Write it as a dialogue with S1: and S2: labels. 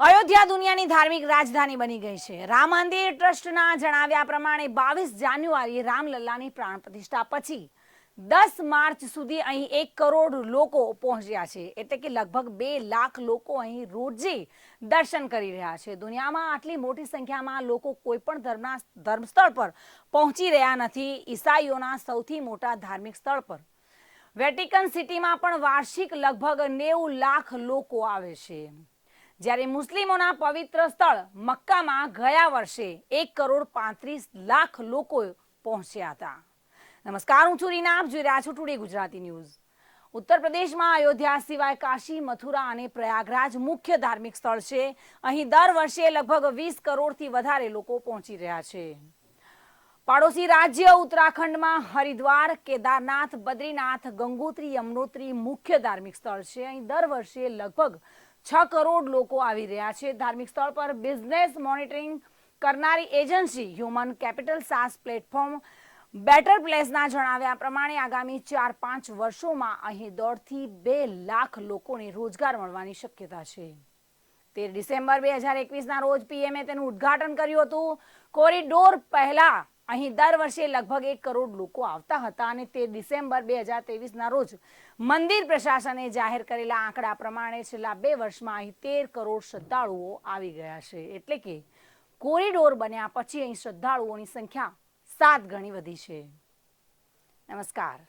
S1: અયોધ્યા દુનિયાની ધાર્મિક રાજધાની બની ગઈ છે. રામ મંદિર ટ્રસ્ટના જણાવ્યા પ્રમાણે બાવીસ જાન્યુઆરી રામલલ્લાની પ્રાણ પ્રતિષ્ઠા પછી દસ માર્ચ સુધી અહીં એક કરોડ લોકો પહોંચ્યા છે. એટલે કે લગભગ બે લાખ લોકો અહીં રોજે દર્શન કરી રહ્યા છે. દુનિયામાં આટલી મોટી સંખ્યામાં લોકો કોઈ પણ ધર્મના ધર્મસ્થળ પર પહોંચી રહ્યા નથી. ઈસાઈઓના સૌથી મોટા ધાર્મિક સ્થળ પર. વેટિકન સિટીમાં પણ વાર્ષિક લગભગ નેવું લાખ લોકો આવે છે. જ્યારે મુસ્લિમોના પવિત્ર સ્થળ મક્કામાં ગયા વર્ષે એક કરોડ પાંત્રીસ લાખ લોકો પહોંચ્યા હતા. નમસ્કાર, હું છું રીના. આપ જોઈ રહ્યા છો ટુડે ગુજરાતી ન્યૂઝ. ઉત્તર પ્રદેશમાં અયોધ્યા સિવાય કાશી, મથુરા અને પ્રયાગરાજ મુખ્ય ધાર્મિક સ્થળ છે. અહીં દર વર્ષે લગભગ વીસ કરોડથી વધારે લોકો પહોંચી રહ્યા છે. પાડોશી રાજ્ય ઉત્તરાખંડમાં હરિદ્વાર, કેદારનાથ, બદ્રીનાથ, ગંગોત્રી, યમનોત્રી મુખ્ય ધાર્મિક સ્થળ છે. અહીં દર વર્ષે લગભગ છ કરોડ લોકો આવી રહ્યા છે. ધાર્મિક સ્થળ પર બિઝનેસ મોનિટરિંગ કરનારી agency human capital SaaS platform better પ્લેસના જણાવ્યા પ્રમાણે આગામી ચાર પાંચ વર્ષોમાં અહીં દોઢથી બે લાખ લોકોને રોજગાર મળવાની શક્યતા છે. તેર ડિસેમ્બર બે હજાર એકવીસના રોજ પીએમએ તેનું ઉદ્ઘાટન કર્યું હતું. કોરિડોર પહેલા અહીં દર વર્ષે લગભગ એક કરોડ લોકો આવતા હતા અને તે ડિસેમ્બર બે હજાર તેવીસના રોજ મંદિર પ્રશાસને જાહેર કરેલા આંકડા પ્રમાણે છેલ્લા બે વર્ષમાં અહીં તેર કરોડ શ્રદ્ધાળુઓ આવી ગયા છે. એટલે કે કોરિડોર બન્યા પછી અહીં શ્રદ્ધાળુઓની સંખ્યા સાત ગણી વધી છે. નમસ્કાર.